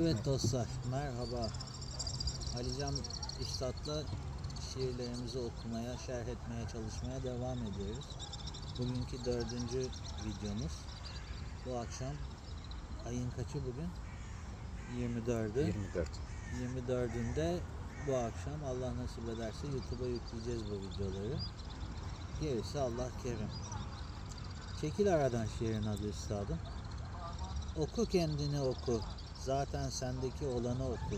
Evet dostlar, merhaba. Alican İştat'la şiirlerimizi okumaya, şerh etmeye çalışmaya devam ediyoruz. Bugünkü dördüncü videomuz. Bu akşam ayın kaçı bugün? 24'ü. 24. 24'ünde bu akşam Allah nasip ederse YouTube'a yükleyeceğiz bu videoları. Gerisi Allah kerim. Çekil aradan şiirin adı üstadım. Oku kendini oku. Zaten sendeki olanı oku.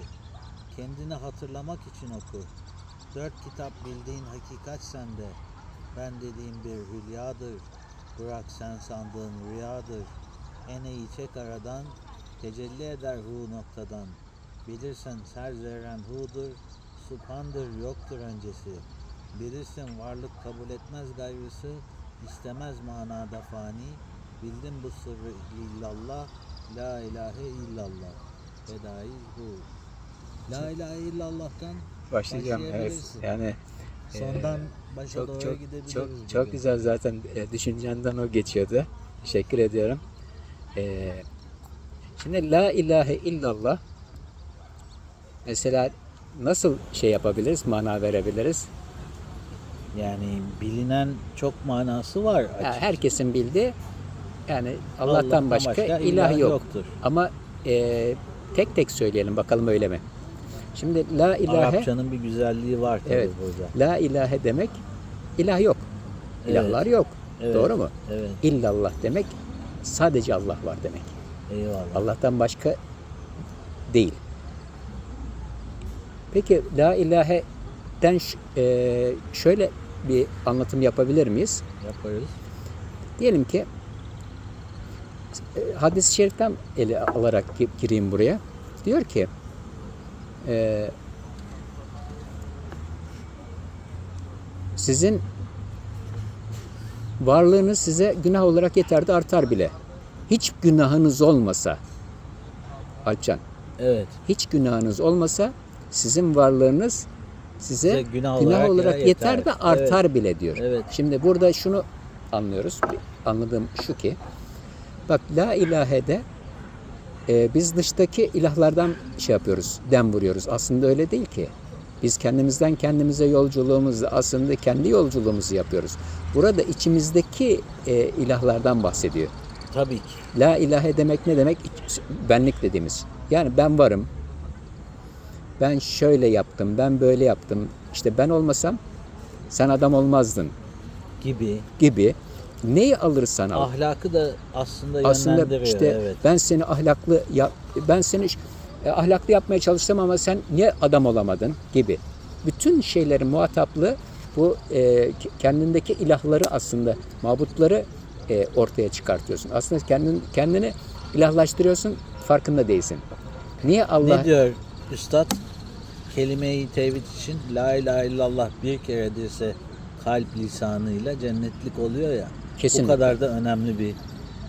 Kendini hatırlamak için oku. Dört kitap bildiğin hakikat sende. Ben dediğim bir hülyadır. Bırak sen sandığın rüyadır. Eneyi çek aradan. Tecelli eder hu noktadan. Bilirsen ser zerren hudur. Subhandır yoktur öncesi. Bilirsin varlık kabul etmez gayrısı. istemez manada fani. Bildim bu sırrı illallah. La ilahe illallah. Fedai bu. La ilahe illallah'tan Başlayacağım evet. Yani sondan başa çok doğru çok gidebiliriz. çok bugün. çok güzel zaten e, düşüncenden o geçiyordu. Teşekkür ediyorum. E, şimdi la ilahe illallah mesela nasıl şey yapabiliriz, mana verebiliriz? Yani bilinen çok manası var. Ya açık. herkesin bildiği yani Allah'tan, başka, ilah, ilah yok. yoktur. Ama e, tek tek söyleyelim bakalım öyle mi? Şimdi la ilahe Arapçanın bir güzelliği var tabii Evet. burada. La ilahe demek ilah yok. İlahlar yok. Evet. Doğru mu? Evet. İllallah demek sadece Allah var demek. Eyvallah. Allah'tan başka değil. Peki la ilahe'den ş- e, şöyle bir anlatım yapabilir miyiz? Yaparız. Diyelim ki hadis-i şeriften ele alarak gi- gireyim buraya. Diyor ki e, sizin varlığınız size günah olarak yeter de artar bile. Hiç günahınız olmasa Alpcan, Evet. hiç günahınız olmasa sizin varlığınız size Size günah, günah olarak, olarak yeter, yeter. de artar bile diyor. Evet. Şimdi burada şunu anlıyoruz. Anladığım şu ki bak la ilahe'de e, biz dıştaki ilahlardan şey yapıyoruz, dem vuruyoruz. Aslında öyle değil ki. Biz kendimizden kendimize yolculuğumuzu aslında kendi yolculuğumuzu yapıyoruz. Burada içimizdeki e, ilahlardan bahsediyor. Tabii ki. La ilahe demek ne demek? Benlik dediğimiz. Yani ben varım. Ben şöyle yaptım, ben böyle yaptım. İşte ben olmasam sen adam olmazdın Gibi. gibi. Neyi alırsan al. Ahlakı da aslında Aslında yönlendiriyor. işte evet. ben seni ahlaklı ya ben seni e, ahlaklı yapmaya çalıştım ama sen niye adam olamadın gibi. Bütün şeylerin muhataplığı bu e, kendindeki ilahları aslında mabutları e, ortaya çıkartıyorsun. Aslında kendin kendini ilahlaştırıyorsun farkında değilsin. Niye Allah Ne diyor Üstad? Kelime-i tevhid için La ilahe illallah bir kere dirse kalp lisanıyla cennetlik oluyor ya. Kesinlikle. Bu kadar da önemli bir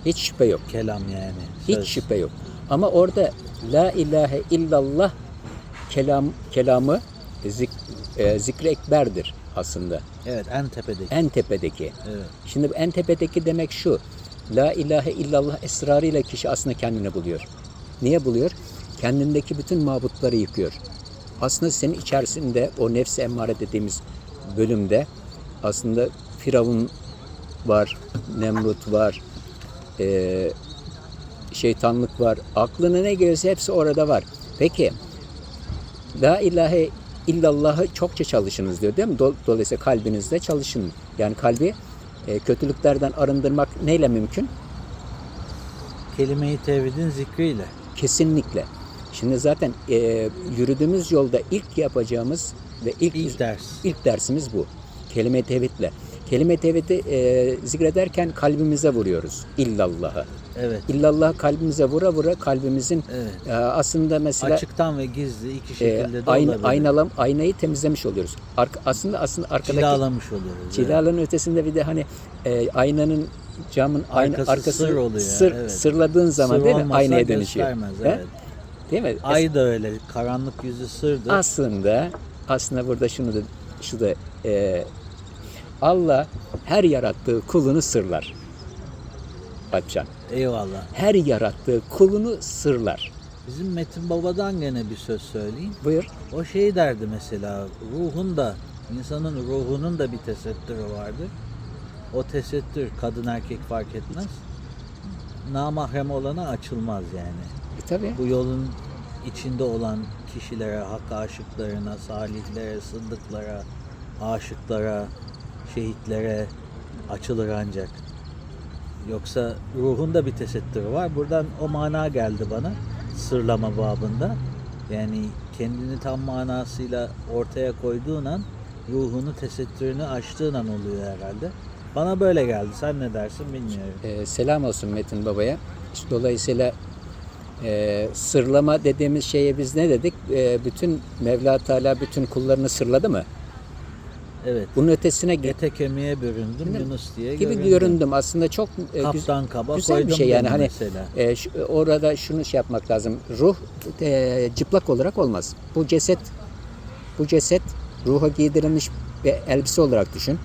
hiç şüphe yok. kelam yani. Hiç Söz. şüphe yok. Ama orada la ilahe illallah kelam kelamı zik, e, zikri ekberdir aslında. Evet en tepedeki. En tepedeki. Evet. Şimdi en tepedeki demek şu. La ilahe illallah esrarıyla kişi aslında kendini buluyor. Niye buluyor? Kendindeki bütün mabutları yıkıyor. Aslında senin içerisinde o nefsi emmare dediğimiz bölümde aslında Firavun var, Nemrut var, eee, şeytanlık var. Aklına ne gelirse hepsi orada var. Peki La ilahe illallahı çokça çalışınız diyor değil mi? Do- Dolayısıyla kalbinizde çalışın. Yani kalbi e, kötülüklerden arındırmak neyle mümkün? Kelime-i tevhidin zikriyle. Kesinlikle. Şimdi zaten e, yürüdüğümüz yolda ilk yapacağımız ve ilk İlk ders. ilk dersimiz bu. Kelime-i tevhidle. Kelime-i tevhidi e, zikrederken kalbimize vuruyoruz. İllallahı. Evet. İllallah kalbimize vura vura kalbimizin Evet. e, aslında mesela Açıktan ve gizli iki e, şekilde de ayna, olabilir. aynalam, aynayı temizlemiş oluyoruz. Arka, aslında aslında arkadaki Cilalamış oluyoruz. evet. cilaların ötesinde bir de hani e, aynanın camın ayna Arkası arkası sır oluyor, Sır, evet. sırladığın zaman Sır değil mi? Aynaya dönüşüyor. Evet. Değil mi? Ay da öyle. Karanlık yüzü sırdır. Aslında aslında burada şunu da şu da e, Allah her yarattığı kulunu sırlar. Alpcan. Eyvallah. Her yarattığı kulunu sırlar. Bizim Metin Baba'dan gene bir söz söyleyeyim. Buyur. O şey derdi mesela ruhun da insanın ruhunun da bir tesettürü vardır. O tesettür kadın erkek fark etmez. Namahrem olana açılmaz yani. E, tabii. Bu yolun içinde olan kişilere, hak aşıklarına, salihlere, sıddıklara, aşıklara, şehitlere açılır ancak. Yoksa ruhunda bir tesettürü var. Buradan o mana geldi bana sırlama babında. Yani kendini tam manasıyla ortaya koyduğun an ruhunu, tesettürünü açtığın an oluyor herhalde. Bana böyle geldi. Sen ne dersin bilmiyorum. E, selam olsun Metin Baba'ya. Dolayısıyla e, sırlama dediğimiz şeye biz ne dedik? E, bütün Mevla Teala bütün kullarını sırladı mı? Evet. Bunun ötesine Ete kemiğe büründüm Değil mi? Yunus diye gibi göründüm. göründüm. Aslında çok e, Kaptan kaba güzel bir koydum şey yani beni hani mesela. e, şu- orada şunu şey yapmak lazım. Ruh e, çıplak olarak olmaz. Bu ceset bu ceset ruha giydirilmiş bir elbise olarak düşün.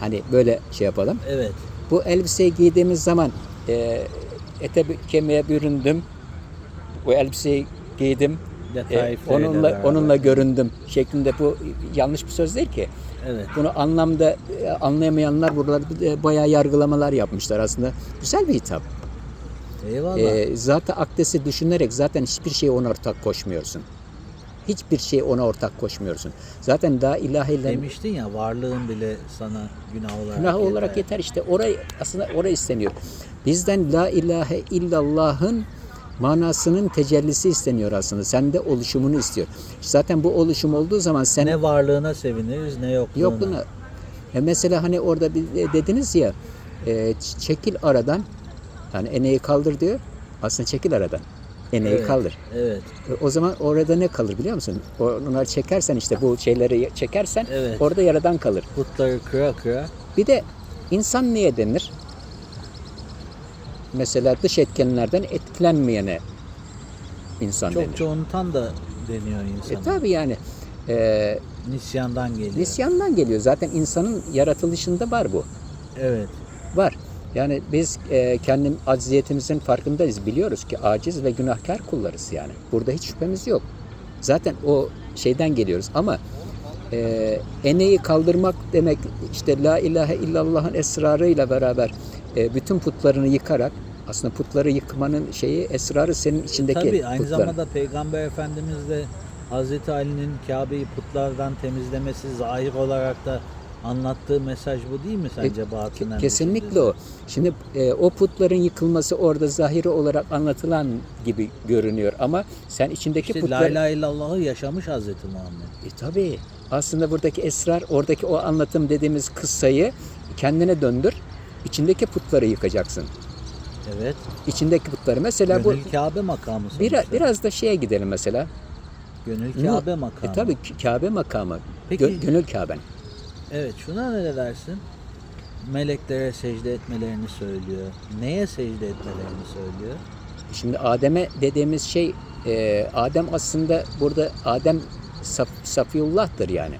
Hani böyle şey yapalım. Evet. Bu elbiseyi giydiğimiz zaman e, ete kemiğe büründüm. Bu elbiseyi giydim. E, onunla beraber. onunla göründüm şeklinde bu yanlış bir söz değil ki. Evet. Bunu anlamda e, anlayamayanlar burada e, bayağı yargılamalar yapmışlar aslında. Güzel bir hitap. Eyvallah. E, zaten akdesi düşünerek zaten hiçbir şeye ona ortak koşmuyorsun. Hiçbir şeye ona ortak koşmuyorsun. Zaten daha ilahe ile Demiştin ya varlığın bile sana günah olarak günah olarak yeter işte. Orayı aslında orayı isteniyor. Bizden la ilahe illallah'ın manasının tecellisi isteniyor aslında. Sende oluşumunu istiyor. Zaten bu oluşum olduğu zaman sen Ne varlığına seviniriz ne yokluğuna. Yokluğuna. E mesela hani orada bir e, dediniz ya e, çekil aradan hani eneği kaldır diyor. Aslında çekil aradan. Eneği Evet, kaldır. Evet. E, o zaman orada ne kalır biliyor musun? Onları çekersen işte bu şeyleri çekersen Evet. orada yaradan kalır. Putları kıra kıra. Bir de insan niye denir? Mesela dış etkenlerden etkilenmeyene insan denir. Çokça unutan da deniyor E insana. tabi yani e, Nisyandan geliyor. nisyandan geliyor. Zaten insanın yaratılışında var bu. Evet. Var. Yani biz e, kendi acziyetimizin farkındayız. Biliyoruz ki aciz ve günahkar kullarız yani. Burada hiç şüphemiz yok. Zaten o şeyden geliyoruz ama e, eneği kaldırmak demek işte la ilahe illallah'ın esrarıyla beraber e, bütün putlarını yıkarak aslında putları yıkmanın şeyi esrarı senin içindeki Tabii aynı putların. zamanda Peygamber Efendimiz de Hazreti Ali'nin Kabe'yi putlardan temizlemesi zahir olarak da anlattığı mesaj bu değil mi sence? E, Kesinlikle o. Şimdi e, o putların yıkılması orada zahiri olarak anlatılan gibi görünüyor ama sen içindeki İşte la putları ilahe illallah'ı yaşamış Hazreti Muhammed. E tabii. Aslında buradaki esrar, oradaki o anlatım dediğimiz kıssayı kendine döndür. İçindeki putları yıkacaksın. Evet. İçindeki putları. Mesela bu Gönül Kabe makamı sonuçta. biraz, biraz da şeye gidelim mesela. Gönül Kabe makamı. E tabii Kabe makamı. Peki- Gö- gönül Kaben. Evet şuna ne dersin? Meleklere secde etmelerini söylüyor. Neye secde etmelerini söylüyor? Şimdi Adem'e dediğimiz şey e, Adem aslında burada Adem saf, Safiyullah'tır yani.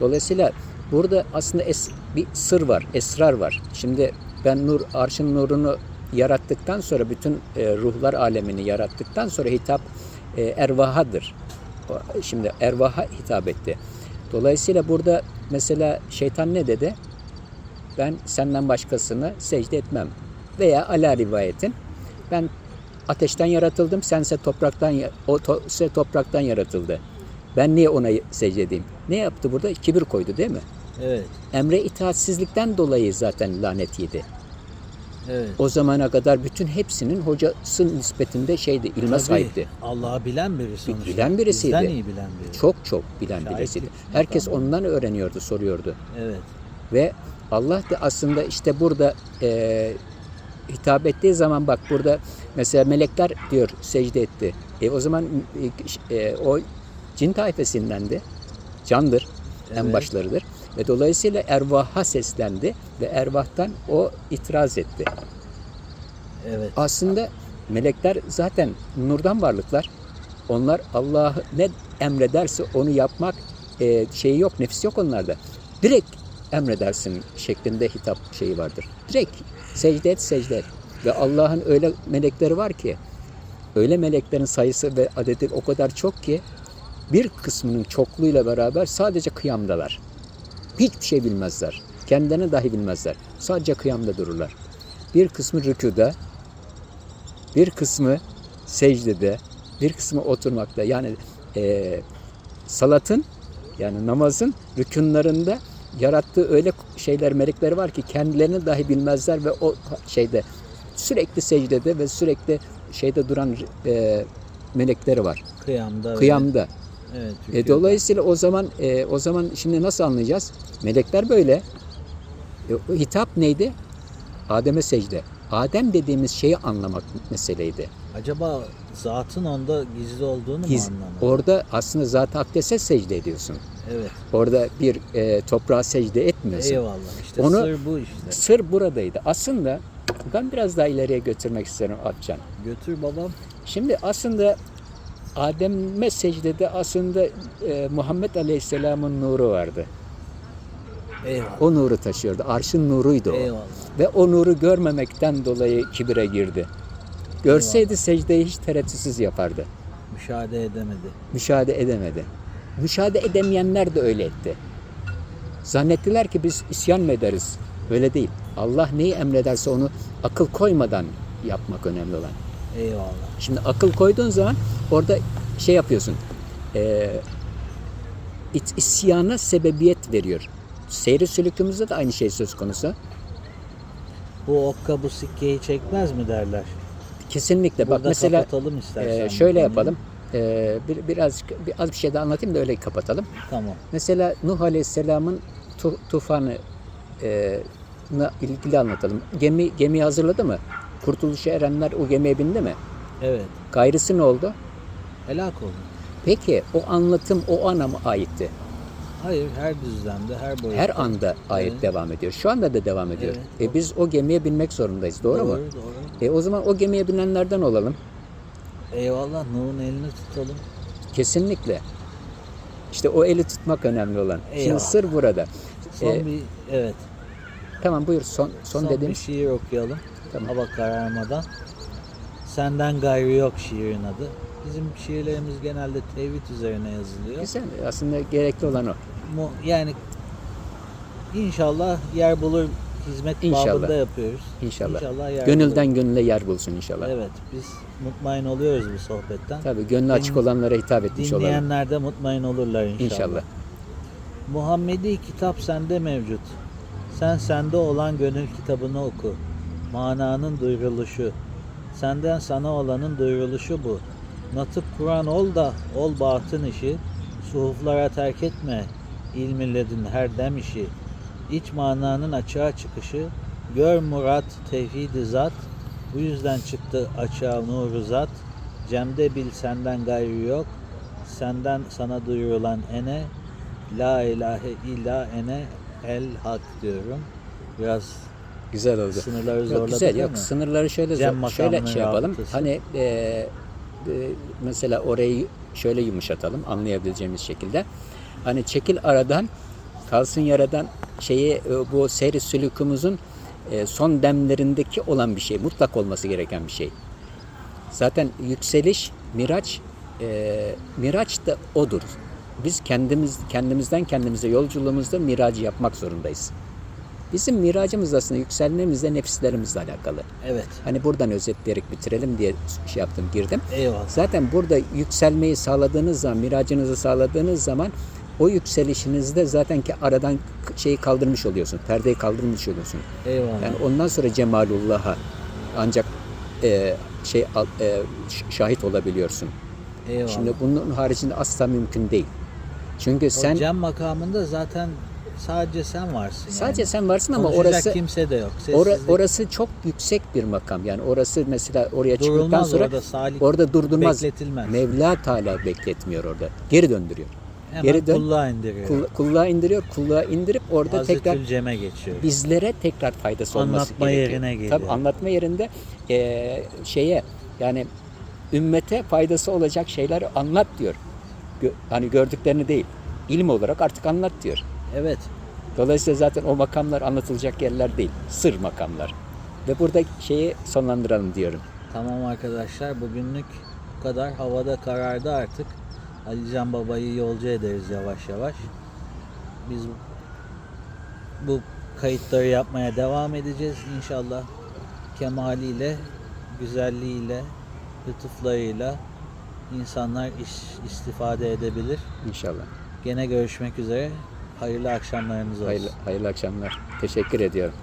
Dolayısıyla burada aslında es, bir sır var, esrar var. Şimdi ben nur arşın nurunu yarattıktan sonra bütün e, ruhlar alemini yarattıktan sonra hitap e, ervahadır. Şimdi ervaha hitap etti. Dolayısıyla burada mesela şeytan ne dedi? Ben senden başkasını secde etmem. Veya ala rivayetin ben ateşten yaratıldım, sense topraktan o to, ise topraktan yaratıldı. Ben niye ona secde edeyim? Ne yaptı burada? Kibir koydu değil mi? Evet. Emre itaatsizlikten dolayı zaten lanet yedi. Evet. O zamana kadar bütün hepsinin hocası nispetinde şeydi, ilme Tabii, sahipti. Allah'ı bilen biri sonuçta. bilen birisiydi. Bizden iyi bilen biri. Çok çok bilen Şahitlik birisiydi. Herkes makamı. ondan öğreniyordu, soruyordu. Evet. Ve Allah da aslında işte burada e, hitap ettiği zaman bak burada mesela melekler diyor secde etti. E o zaman e, e, o cin taifesindendi. Candır. En Evet. başlarıdır. Ve dolayısıyla ervaha seslendi ve ervahtan o itiraz etti. Evet. Aslında melekler zaten nurdan varlıklar. Onlar Allah ne emrederse onu yapmak e, şeyi yok, nefis yok onlarda. Direkt emredersin şeklinde hitap şeyi vardır. Direkt secde et, secde et. Ve Allah'ın öyle melekleri var ki öyle meleklerin sayısı ve adedi o kadar çok ki bir kısmının çokluğuyla beraber sadece kıyamdalar. Hiçbir şey bilmezler. Kendilerini dahi bilmezler. Sadece kıyamda dururlar. Bir kısmı rükuda, bir kısmı secdede, bir kısmı oturmakta. Yani eee, salatın yani namazın rükunlarında yarattığı öyle şeyler, melekler var ki kendilerini dahi bilmezler ve o şeyde sürekli secdede ve sürekli şeyde duran eee, melekleri var. Kıyamda. Kıyamda. Evet. E, dolayısıyla o zaman e, o zaman şimdi nasıl anlayacağız? Melekler böyle. E, o hitap neydi? Adem'e secde. Adem dediğimiz şeyi anlamak meseleydi. Acaba zatın onda gizli olduğunu Giz, mu anlamadı? orada aslında zat akdese secde ediyorsun. Evet. Orada bir e, toprağa secde etmiyorsun. Eyvallah. İşte Onu- sır bu işte. Sır buradaydı. Aslında ben biraz daha ileriye götürmek isterim Atcan. Götür babam. Şimdi aslında Adem'e secdede aslında e, Muhammed Aleyhisselam'ın nuru vardı. Eyvallah. O nuru taşıyordu. Arşın nuruydu o. Eyvallah. Ve o nuru görmemekten dolayı kibire girdi. Görseydi secdeyi hiç tereddütsüz yapardı. Müşahede edemedi. Müşahede edemedi. Müşahede edemeyenler de öyle etti. Zannettiler ki biz isyan mı ederiz? Öyle değil. Allah neyi emrederse onu akıl koymadan yapmak önemli olan. Eyvallah. Şimdi akıl koyduğun zaman orada şey yapıyorsun. E, isyana sebebiyet veriyor. Seyri sülükümüzde de aynı şey söz konusu. Bu okka bu sikkeyi çekmez mi derler. Kesinlikle. Bak Burada mesela kapatalım istersen. e, şöyle yapalım. E, bir, biraz bir, az bir şey daha anlatayım da öyle kapatalım. Tamam. Mesela Nuh Aleyhisselam'ın tu, tufanı e, ilgili anlatalım. Gemi gemiyi hazırladı mı? Kurtuluşa erenler o gemiye bindi mi? Evet. Gayrısı ne oldu? Helak oldu. Peki o anlatım o ana mı aitti? Hayır her düzlemde her boyutta. Her anda ayet Evet. devam ediyor. Şu anda da devam ediyor. Evet. E biz o gemiye binmek zorundayız. Doğru, mu? Doğru. E o zaman o gemiye binenlerden olalım. Eyvallah Nuh'un elini tutalım. Kesinlikle. İşte o eli tutmak önemli olan. Şimdi Eyvallah. sır burada. Son E, bir evet. tamam buyur son son, Son, dediğim. bir şiir okuyalım. Tamam. Hava kararmadan. Senden gayrı yok şiirin adı. Bizim şiirlerimiz genelde tevhid üzerine yazılıyor. Güzel. Aslında gerekli olan o. Mu- Yani inşallah yer bulur hizmet İnşallah. babında yapıyoruz. İnşallah. İnşallah yer Gönülden bulur. gönüle yer bulsun inşallah. Evet biz mutmain oluyoruz bu sohbetten. Tabii gönlü açık Din- olanlara hitap etmiş olalım. Dinleyenler de mutmain olurlar inşallah. İnşallah. Muhammedi kitap sende mevcut. Sen sende olan gönül kitabını oku. Mananın duyuruluşu. Senden sana olanın duyuruluşu bu. Natık Kur'an ol da ol batın işi. Suhuflara terk etme. İlmi ledün her dem işi. İç mananın açığa çıkışı. Gör murat tevhid-i zat. Bu yüzden çıktı açığa nuru zat. Cemde bil senden gayrı yok. Senden sana duyurulan ene La ilahe illa ene el hak diyorum. Biraz Güzel oldu. sınırları Yok, zorladık güzel. Yok sınırları şöyle Cem şöyle şey yapalım. rabıtası. Hani e, e, mesela orayı şöyle yumuşatalım anlayabileceğimiz şekilde. Hani çekil aradan kalsın yaradan şeyi e, bu seyri sülükümüzün e, son demlerindeki olan bir şey. Mutlak olması gereken bir şey. Zaten yükseliş, miraç, e, miraç da odur. Biz kendimiz kendimizden kendimize yolculuğumuzda miracı yapmak zorundayız. Bizim miracımız aslında yükselmemizle nefislerimizle alakalı. Evet. Hani buradan özetleyerek bitirelim diye şey yaptım, girdim. Eyvallah. Zaten burada yükselmeyi sağladığınız zaman, miracınızı sağladığınız zaman o yükselişinizde zaten ki aradan şeyi kaldırmış oluyorsun, perdeyi kaldırmış oluyorsun. Eyvallah. Yani ondan sonra cemalullah'a ancak e, şey e, şahit olabiliyorsun. Eyvallah. Şimdi bunun haricinde asla mümkün değil. Çünkü sen, sen o cem makamında zaten sadece sen varsın. sadece yani. sen varsın ama Konuşacak orası kimse de yok. ora- orası çok yüksek bir makam. Yani orası mesela oraya çıktıktan Durulmaz sonra orada salik orada durdurmaz. bekletilmez. Mevla Teala bekletmiyor orada. Geri döndürüyor. Hemen geri dön. kulluğa indiriyor. Kul, kulluğa indiriyor. Kulluğa indirip orada Hazretül tekrar Cem'e geçiyor. bizlere tekrar faydası olması Anlatma gerekiyor. yerine geliyor. Tabii anlatma yerinde eee, şeye yani ümmete faydası olacak şeyleri anlat diyor. Hani gördüklerini değil. İlim olarak artık anlat diyor. Evet. Dolayısıyla zaten o makamlar anlatılacak yerler değil. Sır makamlar. Ve burada şeyi sonlandıralım diyorum. Tamam arkadaşlar bugünlük bu kadar. Havada karardı artık. Alican Baba'yı yolcu ederiz yavaş yavaş. Biz bu kayıtları yapmaya devam edeceğiz inşallah. Kemaliyle, güzelliğiyle, lütuflarıyla insanlar iş, istifade edebilir. İnşallah. Gene görüşmek üzere. Hayırlı akşamlarınız olsun. Hayırlı, hayırlı akşamlar. Teşekkür ediyorum.